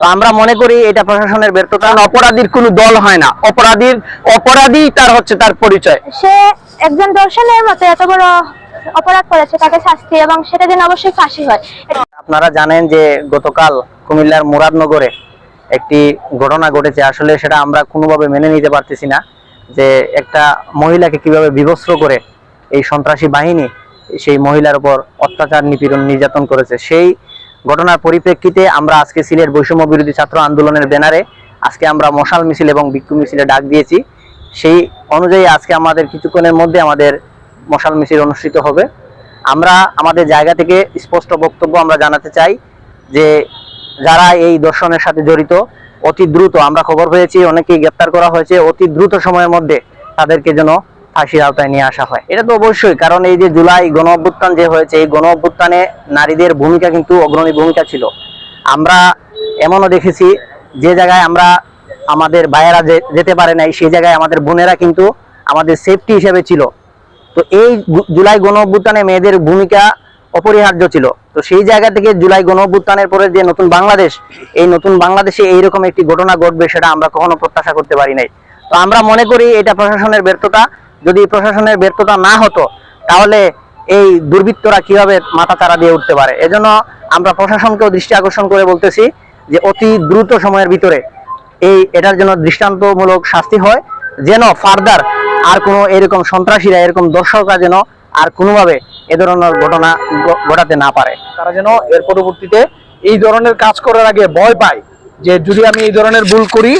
তো আমরা মনে করি এটা প্রশাসনের ব্যর্থতা। কারণ অপরাধীর কোনো দল হয় না। অপরাধীর অপরাধী তার হচ্ছে তার পরিচয়। সে একজন দর্শনের মতো এত বড় অপরাধ করেছে তাকে শাস্তি এবং সেটা যেন অবশ্যই ফাঁসি হয়। আপনারা জানেন যে গতকাল কুমিল্লার মুরাদনগরে একটি ঘটনা ঘটেছে। আসলে সেটা আমরা কোনোভাবে মেনে নিতে পারতেছি না যে একটা মহিলাকে কীভাবে বিভস্ত্র করে এই সন্ত্রাসী বাহিনী সেই মহিলার উপর অত্যাচার নিপীড়ন নির্যাতন করেছে। সেই ঘটনার পরিপ্রেক্ষিতে আমরা আজকে সিলেট বৈষম্য বিরোধী ছাত্র আন্দোলনের ব্যানারে আজকে আমরা মশাল মিছিল এবং বিক্ষোভ মিছিলে ডাক দিয়েছি। সেই অনুযায়ী আজকে আমাদের কিছুক্ষণের মধ্যে আমাদের মশাল মিছিল অনুষ্ঠিত হবে। আমরা আমাদের জায়গা থেকে স্পষ্ট বক্তব্য আমরা জানাতে চাই যে যারা এই দর্শনের সাথে জড়িত, অতি দ্রুত, আমরা খবর পেয়েছি, অনেকেই গ্রেপ্তার করা হয়েছে, অতি দ্রুত সময়ের মধ্যে তাদেরকে যেন ফাঁসির আওতায় নিয়ে আসা হয়। এটা তো অবশ্যই, কারণ এই যে জুলাই গণ অভ্যুত্থান যে হয়েছে, এই গণ অভ্যুত্থানে নারীদের ভূমিকা কিন্তু অগ্রণী ভূমিকা ছিল। আমরা এমনও দেখেছি, যে জায়গায় আমরা আমাদের ভাইয়েরা যেতে পারে নাই, সেই জায়গায় আমাদের বোনেরা কিন্তু আমাদের সেফটি হিসেবে ছিল। তো এই জুলাই গণ অভ্যুত্থানে মেয়েদের ভূমিকা অপরিহার্য ছিল। তো সেই জায়গা থেকে জুলাই গণ অভ্যুত্থানের পরে যে নতুন বাংলাদেশ, এই নতুন বাংলাদেশে এইরকম একটি ঘটনা ঘটবে, সেটা আমরা কখনো প্রত্যাশা করতে পারি নাই। তো আমরা মনে করি এটা প্রশাসনের ব্যর্থতা যদি প্রশাসনের ব্যর্থতা না হতো, তাহলে এই দুর্বৃত্তরা কীভাবে মাথা চারা দিয়ে উঠতে পারে? এজন্য আমরা প্রশাসনকেও দৃষ্টি আকর্ষণ করে বলতেছি যে অতি দ্রুত সময়ের ভিতরে এই এটার জন্য দৃষ্টান্তমূলক শাস্তি হয়, যেন ফার্দার আর কোনো এরকম সন্ত্রাসীরা, এরকম দর্শকরা যেন আর কোনোভাবে এ ধরনের ঘটনা ঘটাতে না পারে। তারা যেন এর পরবর্তীতে এই ধরনের কাজ করার আগে ভয় পায় যে যদি আমি এই ধরনের ভুল করি,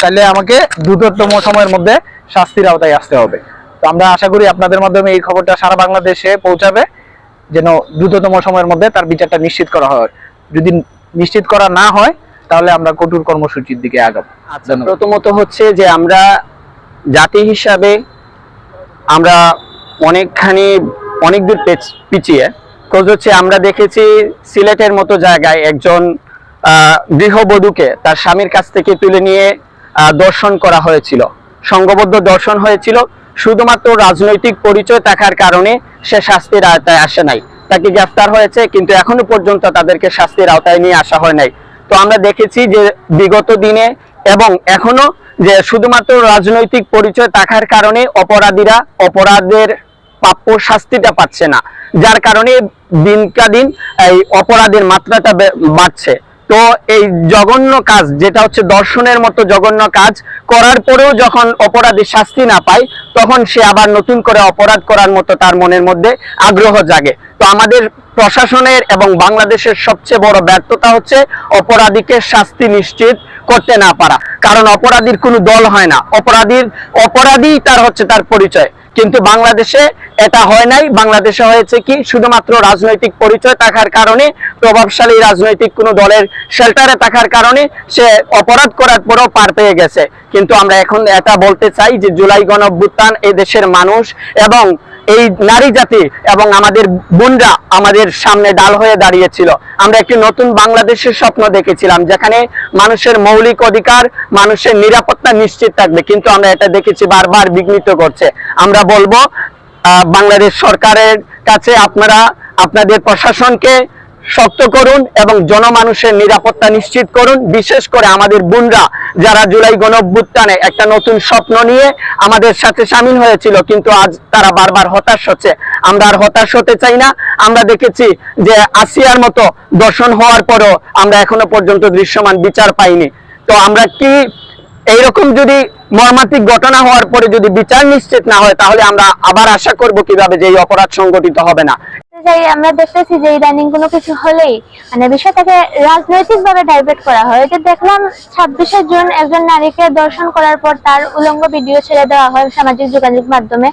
তাহলে আমাকে দ্রুততম সময়ের মধ্যে শাস্তির আওতায় আসতে হবে। তো আমরা আশা করি আপনাদের মাধ্যমে এই খবরটা সারা বাংলাদেশে পৌঁছাবে যেন দ্রুততম সময়ের মধ্যে তার বিচারটা নিশ্চিত করা হয়। যদি নিশ্চিত করা না হয় তাহলে আমরা কঠোর কর্মসূচির দিকে আগাবো। আচ্ছা প্রথমত হচ্ছে যে আমরা জাতি হিসাবে আমরা অনেকখানি অনেক দূর পেছ- পিছিয়ে। কজ হচ্ছে আমরা দেখেছি সিলেটের মতো জায়গায় একজন আহ, গৃহবধূকে তার স্বামীর কাছ থেকে তুলে নিয়ে আহ, দর্শন করা হয়েছিল। সংঘবদ্ধ দর্শন হয়েছিল। শুধুমাত্র রাজনৈতিক পরিচয় থাকার কারণে সে শাস্তির আওতায় আসে নাই। তাকে গ্রেফতার হয়েছে, কিন্তু এখনও পর্যন্ত তাদেরকে শাস্তির আওতায় নিয়ে আসা হয় নাই। তো আমরা দেখেছি যে বিগত দিনে এবং এখনও যে শুধুমাত্র রাজনৈতিক পরিচয় থাকার কারণে অপরাধীরা অপরাধের প্রাপ্য শাস্তিটা পাচ্ছে না। যার কারণে দিনকা দিন এই অপরাধের মাত্রাটা বাড়ছে। তো এই জঘন্য কাজ, যেটা হচ্ছে দর্শনের মতো জঘন্য কাজ, করার পরেও যখন অপরাধী শাস্তি না পায়, তখন সে আবার নতুন করে অপরাধ করার মতো তার মনের মধ্যে আগ্রহ জাগে। তো আমাদের প্রশাসনের এবং বাংলাদেশের সবচেয়ে বড় ব্যর্থতা হচ্ছে অপরাধীকে শাস্তি নিশ্চিত করতে না পারা। কারণ অপরাধীর কোনো দল হয় না। অপরাধীর, অপরাধী তার হচ্ছে তার পরিচয়। কিন্তু বাংলাদেশে এটা হয় নাই। বাংলাদেশে হয়েছে কি, শুধুমাত্র রাজনৈতিক পরিচয় থাকার কারণে, প্রভাবশালী রাজনৈতিক কোনো দলের শেল্টারে থাকার কারণে সে অপরাধ করার পরও পার পেয়ে গেছে। কিন্তু আমরা এখন এটা বলতে চাই যে জুলাই গণ অভ্যুত্থান এ দেশের মানুষ এবং এই নারী জাতি এবং আমাদের বোনরা আমাদের সামনে ডাল হয়ে দাঁড়িয়েছিল। আমরা একটি নতুন বাংলাদেশের স্বপ্ন দেখেছিলাম, যেখানে মানুষের মৌলিক অধিকার, মানুষের নিরাপত্তা নিশ্চিত থাকবে। কিন্তু আমরা এটা দেখেছি, বারবার বিঘ্নিত করছে। আমরা বলব বাংলাদেশ সরকারের কাছে আপনারা, আপনাদের প্রশাসনকে শক্ত করুন এবং জনমানুষের নিরাপত্তা নিশ্চিত করুন। বিশেষ করে আমাদের বোনরা যারা জুলাই গণ অভ্যুত্থানে একটা নতুন স্বপ্ন নিয়ে আমাদের সাথে সামিল হয়েছিল, কিন্তু আজ তারা বারবার হতাশ হচ্ছে। আমরা আর হতাশ হতে চাই না। আমরা দেখেছি যে আসিয়ার মতো দর্শন হওয়ার পরও আমরা এখনও পর্যন্ত দৃশ্যমান বিচার পাইনি। তো আমরা কি এইরকম যদি মর্মান্তিক ঘটনা হওয়ার পরে যদি বিচার নিশ্চিত না হয়, তাহলে আমরা আবার আশা করব কীভাবে যে এই অপরাধ সংগঠিত হবে না। যাই আমরা দেখতেছি যে ইদানিং কোনো কিছু হলেই মানে বিষয়টাকে রাজনৈতিক ভাবে ডাইভার্ট করা হয়। এটা দেখলাম, ছাব্বিশে জুন একজন নারীকে দর্শন করার পর তার উলঙ্গ ভিডিও ছেড়ে দেওয়া হয় সামাজিক যোগাযোগ মাধ্যমে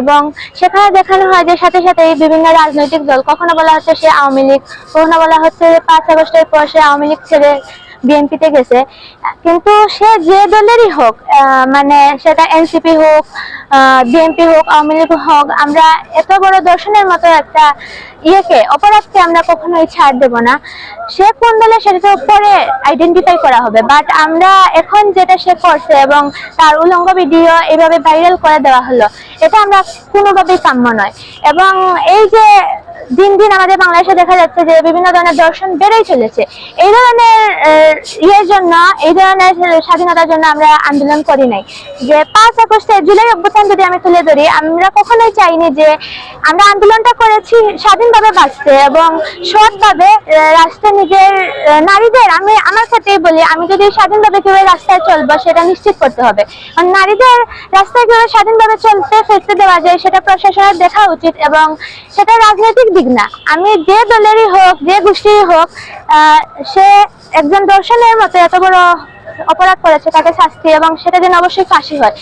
এবং সেখানে দেখানো হয় যে সাথে সাথে বিভিন্ন রাজনৈতিক দল, কখনো বলা হচ্ছে সে আওয়ামী লীগ, কখনো বলা হচ্ছে পাঁচ আগস্টের পর সে আওয়ামী লীগ ছেড়ে বিএনপিতে গেছে। কিন্তু সে যে দলেরই হোক মানে সেটা এনসিপি হোক বিএনপি হোক, আওয়ামী লীগ হোক, আমরা এত বড় দর্শনের মতো একটা ইয়েকে, অপরাধকে আমরা কখনোই ছাড় দেব না। সে কোন দলে সেটা পরে আইডেন্টিফাই করা হবে। বাট আমরা এখন যেটা সে করছে এবং তার উলঙ্গ ভিডিও এইভাবে ভাইরাল করে দেওয়া হলো, এটা আমরা কোনোভাবেই কাম্য নয়। এবং এই যে দিন দিন আমাদের বাংলাদেশে দেখা যাচ্ছে যে বিভিন্ন ধরনের দর্শন বেড়েই চলেছে। এই ধরনের ইয়ের জন্য, এই ধরনের স্বাধীনতার জন্য আমরা আন্দোলন করি নাই। যে পাঁচ আগস্টে জুলাই অভ্যুত্থান যদি আমি তুলে ধরি, আমরা কখনোই চাইনি যে আমরা আন্দোলনটা করেছি স্বাধীনভাবে বাঁচতে এবং সৎভাবে রাষ্ট্রে নিজের নারীদের, আমি আমার ক্ষেত্রেই বলি, আমি যদি স্বাধীনভাবে কীভাবে রাস্তায় চলবো সেটা নিশ্চিত করতে হবে। নারীদের রাস্তায় কীভাবে স্বাধীনভাবে চলতে, ফিরতে দেওয়া যায়, সেটা প্রশাসনের দেখা উচিত এবং সেটা রাজনৈতিক দিক না। আমি যে দলেরই হোক, যে গোষ্ঠীরই হোক সে একজন দর্শনের মতো এত বড় অপরাধ করেছে, তাকে শাস্তি এবং সেটা যেন অবশ্যই ফাঁসি হয়।